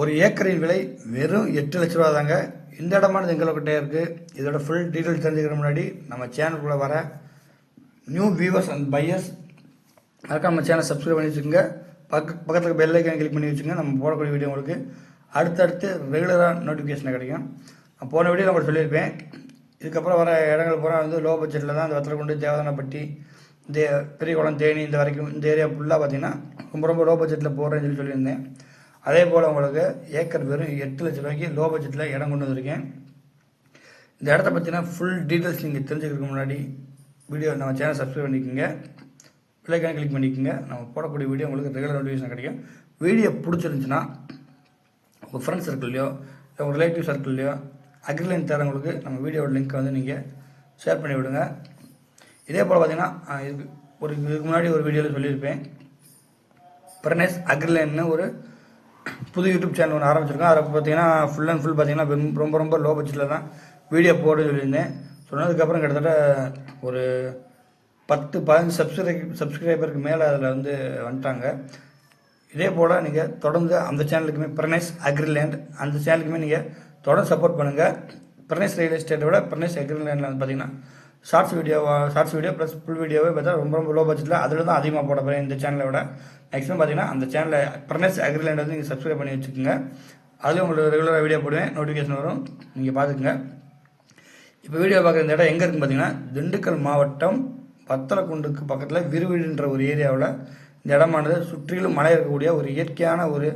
ஒரு ஏக்கரின் விலை வெறும் எட்டு லட்ச ரூபா தாங்க. இந்த இடமானது எங்கள்கிட்ட இருக்குது இதோட ஃபுல் டீட்டெயில் தெரிஞ்சுக்கிற முன்னாடி நம்ம சேனலுக்குள்ளே வர நியூ வியூவர்ஸ் அண்ட் பையர்ஸ் மறக்காம நம்ம சேனல் சப்ஸ்கிரைப் பண்ணி வச்சுக்கோங்க. பக்க பக்கத்தில் பெல் ஐக்கான் கிளிக் பண்ணி வச்சுங்க நம்ம போடக்கூடிய வீடியோ உங்களுக்கு அடுத்தடுத்து ரெகுலராக நோட்டிஃபிகேஷன் கிடைக்கும். நான் போன வீடியோ உங்களுக்கு சொல்லியிருப்பேன். இதுக்கப்புறம் வர இடங்கள் பூரா வந்து லோ பட்ஜெட்டில் தான் இந்த வத்தலக்குண்டு தேவதானப்பட்டி இந்த பெரியகுளம் தேனி இந்த வரைக்கும் இந்த ஏரியா ஃபுல்லாக பார்த்தீங்கன்னா ரொம்ப ரொம்ப லோ பட்ஜெட்டில் போடுறேன்னு சொல்லி சொல்லியிருந்தேன். அதே போல் உங்களுக்கு ஏக்கர் வெறும் எட்டு லட்ச ரூபாய்க்கு லோ பட்ஜெட்டில் இடம் கொண்டு வந்திருக்கேன். இந்த இடத்த பற்றினா ஃபுல் டீட்டெயில்ஸ் நீங்கள் தெரிஞ்சுக்கிறதுக்கு முன்னாடி வீடியோ நம்ம சேனல் சப்ஸ்கிரைப் பண்ணிக்கோங்க. பிள்ளைக்கான கிளிக் பண்ணிக்கோங்க. நம்ம போடக்கூடிய வீடியோ உங்களுக்கு ரெகுலர் நோட்டிஃபிகேஷன் கிடைக்கும். வீடியோ பிடிச்சிருந்துச்சுன்னா உங்கள் ஃப்ரெண்ட்ஸ் சர்க்கிள்லையோ இல்லை உங்கள் ரிலேட்டிவ் சர்க்கிள்லையோ அக்ரிலைன் தரவங்களுக்கு நம்ம வீடியோட லிங்க்கை வந்து நீங்கள் ஷேர் பண்ணி விடுங்க. இதே போல் பார்த்தீங்கன்னா இதுக்கு ஒரு இதுக்கு முன்னாடி ஒரு வீடியோவில் சொல்லியிருப்பேன். பிரனேஸ் அக்ரிலைன்னு ஒரு புது யூடியூப் சேனல் ஒன்று ஆரம்பிச்சிருக்கோம். அதில் பார்த்தீங்கன்னா ஃபுல் அண்ட் ஃபுல் பார்த்தீங்கன்னா ரொம்ப- ரொம்ப லோ பட்ஜெட்டில் தான் வீடியோ போட சொல்லியிருந்தேன். சொன்னதுக்கப்புறம் கிட்டத்தட்ட ஒரு பத்து பதினஞ்சு சப்ஸ்கிரை சப்ஸ்கிரைபருக்கு மேலே அதில் வந்து வந்துட்டாங்க. இதே போல் நீங்கள் தொடர்ந்து அந்த சேனலுக்குமே பிரனேஷ் அக்ரிலேண்ட் அந்த சேனலுக்குமே நீங்கள் தொடர்ந்து சப்போர்ட் பண்ணுங்கள் பிரனேஷ் ரியல் எஸ்டேட்டை விட பிரனேஷ் அக்ரிலேண்டில் வந்து பார்த்தீங்கன்னா ஷார்ட்ஸ் வீடியோவா ஷார்ட்ஸ் வீடியோ ப்ளஸ் ஃபுல் வீடியோவே பார்த்தா ரொம்ப ரொம்ப லோ பட்ஜெட்டில் அதில் தான் அதிகமாக போட போகிறேன் இந்த சேனலை விட. மேக்ஸிமம் பார்த்தீங்கன்னா அந்த சேனலில் பர்னஸ் அக்ரிலேண்ட் வந்து நீங்கள் சப்ஸ்கிரைப் பண்ணி வச்சுக்கோங்க. அதுலேயும் உங்களுக்கு ரெகுலராக வீடியோ போடுவேன் நோட்டிஃபிகேஷன் வரும் நீங்கள் பார்த்துக்குங்க இப்போ வீடியோ பார்க்குற இந்த இடம் எங்கே இருக்குன்னு பார்த்தீங்கன்னா திண்டுக்கல் மாவட்டம் பத்தலக்குண்டுக்கு பக்கத்தில் விருவீடுன்ற ஒரு ஏரியாவில் இந்த இடமானது சுற்றிலும் மலை இருக்கக்கூடிய ஒரு இயற்கையான ஒரு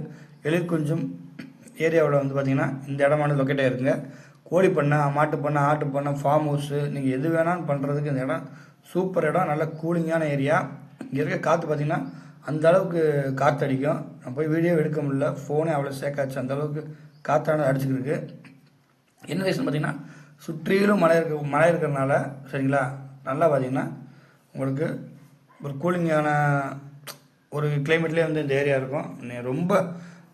எழிற்குஞ்சும் ஏரியாவில் வந்து பார்த்தீங்கன்னா இந்த இடமானது லொக்கேட் ஆகிருக்குங்க கோழி பண்ணை மாட்டு பண்ணை ஆட்டு பண்ணை ஃபார்ம் ஹவுஸு நீங்கள் எது வேணாலும் பண்ணுறதுக்கு இந்த இடம் சூப்பர் இடம் நல்ல கூலிங்கான ஏரியா இங்கே இருக்க காற்று பார்த்தீங்கன்னா அந்த அளவுக்கு காற்று அடிக்கும். நான் போய் வீடியோ எடுக்க முடியல. ஃபோனே அவ்வளோ சேக்காச்சு அந்த அளவுக்கு காற்றானது அடிச்சுக்கிருக்கு. என்ன ரீசன் பார்த்தீங்கன்னா சுற்றிலும் மழை இருக்க மழை இருக்கிறனால சரிங்களா? நல்லா பார்த்தீங்கன்னா உங்களுக்கு ஒரு கூலிங்கான ஒரு கிளைமேட்லேயே வந்து இந்த ஏரியா இருக்கும். ரொம்ப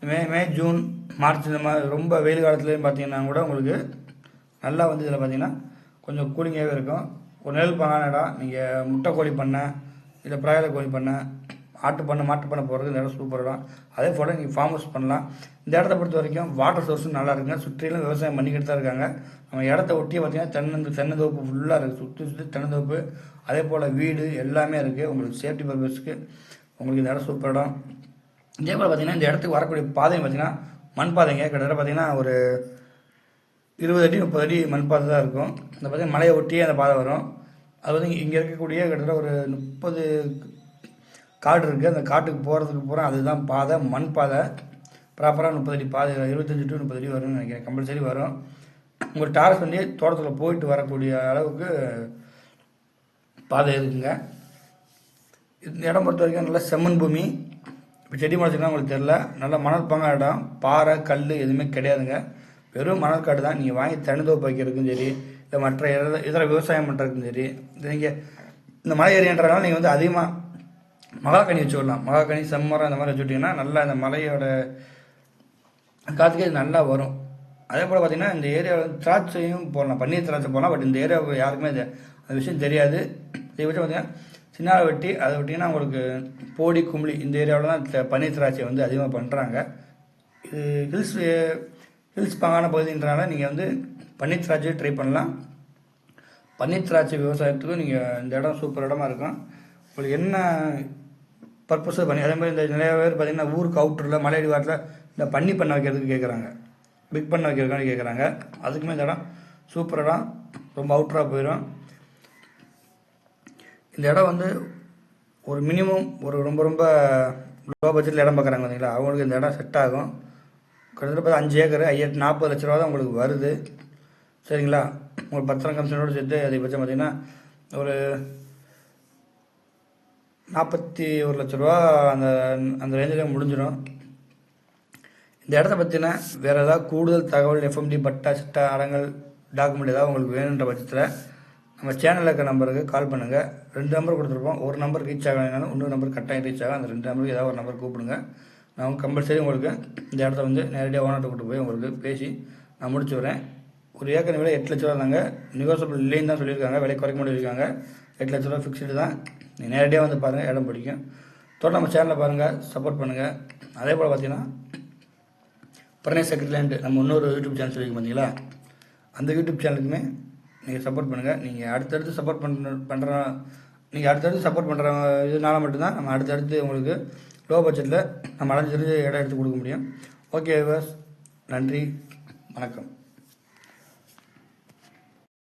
மே மே ஜூன் மார்ச் இந்த மாதிரி ரொம்ப வெயில் காலத்துலேயும் பார்த்தீங்கன்னா கூட உங்களுக்கு நல்லா வந்து இதில் பார்த்தீங்கன்னா கொஞ்சம் கூலிங்காகவே இருக்கும். ஒரு நெல் பண்ணான இடம் நீங்கள் முட்டை கோழி பண்ணை இல்லை பிராயல கோழி பண்ணை ஆட்டு பண்ணை மாட்டு பண்ணை போகிறது இந்த இடம் சூப்பர் இடம் அதே போல் நீங்கள் ஃபார்ம் ஹவுஸ் பண்ணலாம். இந்த இடத்த பொறுத்த வரைக்கும் வாட்டர் சோர்ஸும் நல்லா இருக்குங்க. சுற்றிலும் விவசாயம் பண்ணிக்கிட்டு தான் இருக்காங்க. நம்ம இடத்த ஒட்டியே பார்த்தீங்கன்னா தென்னந்து தென்னந்தோப்பு ஃபுல்லாக இருக்குது சுற்றி சுற்றி தென்னந்தோப்பு. அதே போல் வீடு எல்லாமே இருக்குது உங்களுக்கு சேஃப்டி பர்பஸ்க்கு உங்களுக்கு இந்த இடம் சூப்பர் இடம் இதே போல் பார்த்தீங்கன்னா இந்த இடத்துக்கு வரக்கூடிய பாதை பார்த்தீங்கன்னா மண் பாதைங்க கிட்டத்தட்ட பார்த்தீங்கன்னா ஒரு இருபது அடி முப்பது அடி மண் பாதை தான் இருக்கும். அந்த பார்த்தீங்கன்னா மலையை ஒட்டியே அந்த பாதை வரும். அது வந்து இங்கே இருக்கக்கூடிய கிட்டத்தட்ட ஒரு முப்பது காடு இருக்குது அந்த காட்டுக்கு போகிறதுக்கு பூரா அதுதான் பாதை மண் பாதை ப்ராப்பராக முப்பது அடி பாதை இருபத்தஞ்சி டு முப்பது அடி வரும்னு நினைக்கிறேன். கம்பல்சரி வரும். உங்கள் டாரஸ் வந்து தோட்டத்தில் போயிட்டு வரக்கூடிய அளவுக்கு பாதை இருக்குங்க. இந்த இடம் பொறுத்த வரைக்கும் நல்லா செம்மண் பூமி. இப்போ செடி முளைச்சிங்கன்னா உங்களுக்கு தெரில நல்ல மணல் பங்கா இடம். பாறை கல் எதுவுமே கிடையாதுங்க. வெறும் மணற்காடு தான். நீங்கள் வாங்கி தனிதோப்பு வைக்கிறதுக்கும் சரி இல்லை மற்ற இதர விவசாயம் பண்ணுறதுக்கும் சரி நீங்கள் இந்த மலை ஏரியான்றனால நீங்கள் வந்து அதிகமாக மகாக்கனி வச்சு விடலாம். மகாக்கனி செம்மரம் இந்த மாதிரி வச்சு விட்டிங்கன்னா நல்லா இந்த மலையோட காற்றுக்கே இது நல்லா வரும். அதே போல் பார்த்தீங்கன்னா இந்த ஏரியாவில் திராட்சையும் போடலாம். பன்னீர் திராட்சை போடலாம். பட் இந்த ஏரியாவுக்கு யாருக்குமே இது அந்த விஷயம் தெரியாது. இதை பற்றி பார்த்தீங்கன்னா சின்னால வெட்டி அதை விட்டிங்கன்னா உங்களுக்கு போடி கும்பளி இந்த ஏரியாவில் தான் பன்னீர் திராட்சை வந்து அதிகமாக பண்ணுறாங்க இது ஹில்ஸ் ஹில்ஸ் பாங்கான பகுதின்றனால நீங்கள் வந்து பன்னீர் திராட்சையை ட்ரை பண்ணலாம். பன்னீர் திராட்சை விவசாயத்துக்கும் நீங்கள் இந்த இடம் சூப்பர் இடமா இருக்கும். உங்களுக்கு என்ன பர்பஸு பண்ணி அதே மாதிரி இந்த நிறைய பேர் பார்த்தீங்கன்னா ஊருக்கு அவுட்டரில் மலையடி வாரத்தில் இந்த பன்னி பண்ண வைக்கிறதுக்கு கேட்குறாங்க பிக் பண்ண வைக்கிறதுக்கான கேட்குறாங்க அதுக்குமே இந்த இடம் சூப்பர் இடம். ரொம்ப அவுட்டராக போயிடும் இந்த இடம் வந்து ஒரு மினிமம் ஒரு ரொம்ப ரொம்ப லோ பட்ஜெட்டில் இடம் பார்க்குறாங்க பார்த்தீங்களா அவங்களுக்கு இந்த இடம் செட் ஆகும். கிட்டத்தட்ட பார்த்தா அஞ்சு ஏக்கர் ஐயாயிரத்தி நாற்பது லட்ச ரூபா தான் உங்களுக்கு வருது. சரிங்களா? உங்களுக்கு பத்திரம் கமிஷனோடு சேர்த்து அதிகபட்சம் பார்த்தீங்கன்னா ஒரு நாற்பத்தி ஒரு லட்ச ரூபா அந்த அந்த ரேஞ்சில் முடிஞ்சிடும். இந்த இடத்த பற்றின வேறு ஏதாவது கூடுதல் தகவல் எஃப்எம்டி பட்டா சிட்டா அடங்கல் டாக்குமெண்ட் ஏதாவது உங்களுக்கு வேணுன்ற பட்சத்தில் நம்ம சேனலில் இருக்க நம்பருக்கு கால் பண்ணுங்கள் ரெண்டு நம்பர் கொடுத்துருப்போம். ஒரு நம்பர் ரீச் ஆகலைனாலும் இன்னொரு நம்பர் கட்டாயம் ரீச் ஆகும். அந்த ரெண்டு நம்பருக்கு ஏதாவது ஒரு நம்பர் கூப்பிடுங்க. நான் கம்பல்சரி உங்களுக்கு இந்த இடத்த வந்து நேரடியாக ஓனர்கிட்ட கூட்டு போய் உங்களுக்கு பேசி நான் முடிச்சு வரேன் ஒரு ஏக்கர் விலை எட்டு லட்ச ரூபா இருந்தாங்க நிகோசபிள் இல்லைன்னு தான் சொல்லியிருக்காங்க. விலை குறைக்க முடியிருக்காங்க எட்டு லட்ச ரூபா ஃபிக்ஸ்டு தான். நேரடியாக வந்து பாருங்கள் இடம் பிடிக்கும். தொடர்ந்து நம்ம சேனலில் பாருங்கள் சப்போர்ட் பண்ணுங்கள் அதே போல் பார்த்தீங்கன்னா பிரணேஷ் செக்ரட்லேண்ட் நம்ம இன்னொரு யூடியூப் சேனல் சொல்லியிருக்கோம் பார்த்தீங்களா அந்த யூடியூப் சேனலுக்குமே நீங்கள் சப்போர்ட் பண்ணுங்கள் நீங்கள் அடுத்தடுத்து சப்போர்ட் பண்ண பண்ணுற நீங்கள் அடுத்தடுத்து சப்போர்ட் பண்ணுற இதனால மட்டும்தான் நம்ம அடுத்தடுத்து உங்களுக்கு லோ பட்ஜெட்டில் நம்ம அடைஞ்சிருந்து இடம் எடுத்து கொடுக்க முடியும். ஓகே விவாஸ் நன்றி. வணக்கம்.